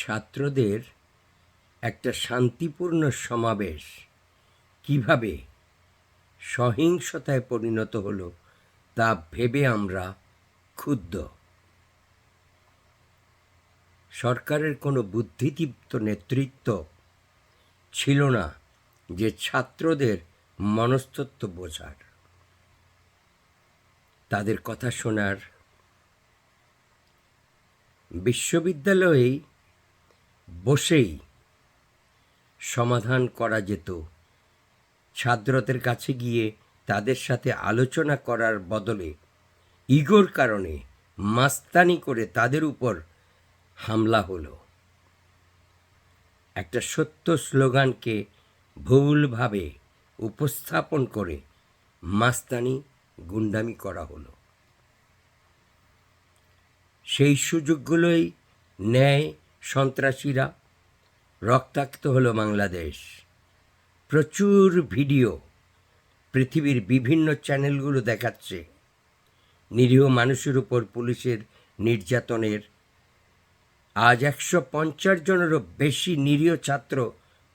ছাত্রদের একটা শান্তিপূর্ণ সমাবেশ কীভাবে সহিংসতায় পরিণত হলো তা ভেবে আমরা ক্ষুব্ধ। সরকারের কোনো বুদ্ধিদীপ্ত নেতৃত্ব ছিল না যে ছাত্রদের মনস্তত্ত্ব বোঝার। তাদের কথা শোনার বিশ্ববিদ্যালয়েই বসেই সমাধান করা যেত। ছাত্রদের কাছে গিয়ে তাদের সাথে আলোচনা করার বদলে ইগোর কারণে মাস্তানি করে তাদের উপর হামলা হলো। একটা সত্য স্লোগানকে ভুলভাবে উপস্থাপন করে মাস্তানি গুন্ডামি করা হলো। সেই সুযোগগুলোই নেয় সন্ত্রাসীরা রক্তাক্ত হলো বাংলাদেশ। প্রচুর ভিডিও পৃথিবীর বিভিন্ন চ্যানেলগুলো দেখাচ্ছে। নিরীহ মানুষের উপর পুলিশের নির্যাতনের। আজ একশো পঞ্চাশ জনেরও বেশি নিরীহ ছাত্র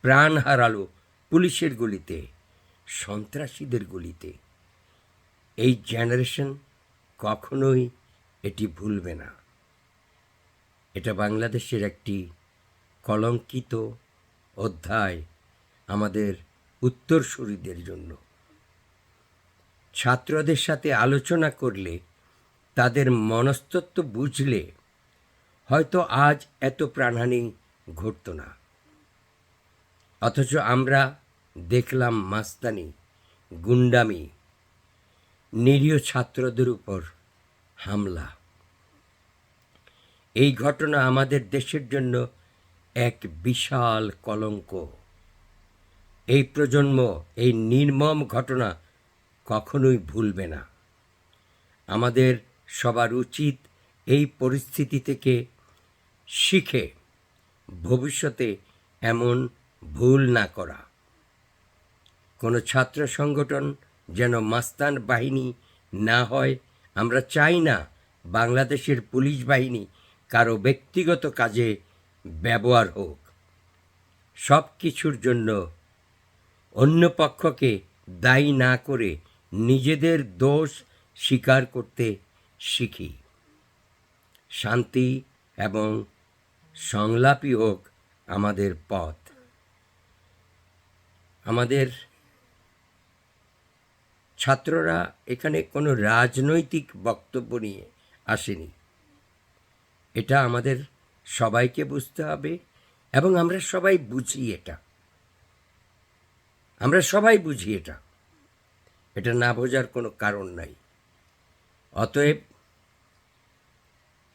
প্রাণ হারালো পুলিশের গুলিতে, সন্ত্রাসীদের গুলিতে। এই জেনারেশন কখনোই এটি ভুলবে না। এটা বাংলাদেশের একটি কলঙ্কিত অধ্যায় আমাদের উত্তরসূরিদের জন্য। ছাত্রদের সাথে আলোচনা করলে, তাদের মনস্তত্ব বুঝলে হয়তো আজ এত প্রাণহানি ঘটতো না। অথচ আমরা দেখলাম মাস্তানি, গুন্ডামি, নিরীহ ছাত্রদের উপর হামলা। এই ঘটনা আমাদের দেশের জন্য এক বিশাল কলঙ্ক। এই প্রজন্ম, এই নির্মম ঘটনা কখনোই ভুলবে না। আমাদের সবার উচিত এই পরিস্থিতি থেকে শিখে ভবিষ্যতে এমন ভুল না করা। কোনো ছাত্র সংগঠন যেন মাস্তান বাহিনী না হয়, আমরা চাই না বাংলাদেশের পুলিশ বাহিনী কারও ব্যক্তিগত কাজে ব্যবহার হোক। সব কিছুর জন্য অন্য পক্ষকে দায়ী না করে নিজেদের দোষ স্বীকার করতে শিখি। শান্তি এবং সংলাপই হোক আমাদের পথ। আমাদের ছাত্ররা এখানে কোনো রাজনৈতিক বক্তব্য নিয়ে আসেনি। এটা আমাদের সবাইকে বুঝতে হবে এবং আমরা সবাই বুঝি এটা। আমরা সবাই বুঝি এটা। এটা না বোঝার কোনো কারণ নাই। অতএব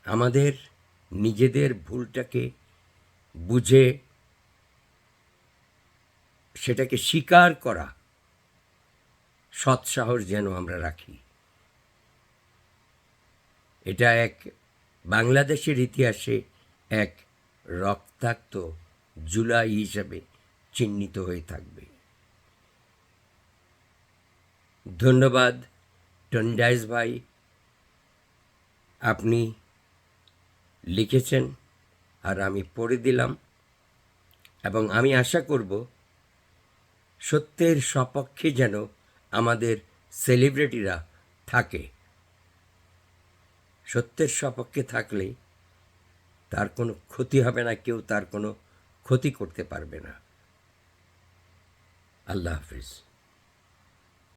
আমাদের নিজেদের ভুলটাকে বুঝে সেটাকে স্বীকার করা সৎসাহস যেন আমরা রাখি। এটা এক বাংলাদেশের ইতিহাসে এক রক্তাক্ত জুলাই হিসাবে চিহ্নিত হয়ে থাকবে। ধন্যবাদ, টন্ডাইস ভাই। আপনি লিখেছেন আর আমি পড়ে দিলাম এবং আমি আশা করব সত্যের সপক্ষে যেন আমাদের সেলিব্রিটিরা থাকে। সত্যের সপক্ষে থাকলে তার কোনো ক্ষতি হবে না, কেউ তার কোনো ক্ষতি করতে পারবে না। আল্লাহ হাফিজ।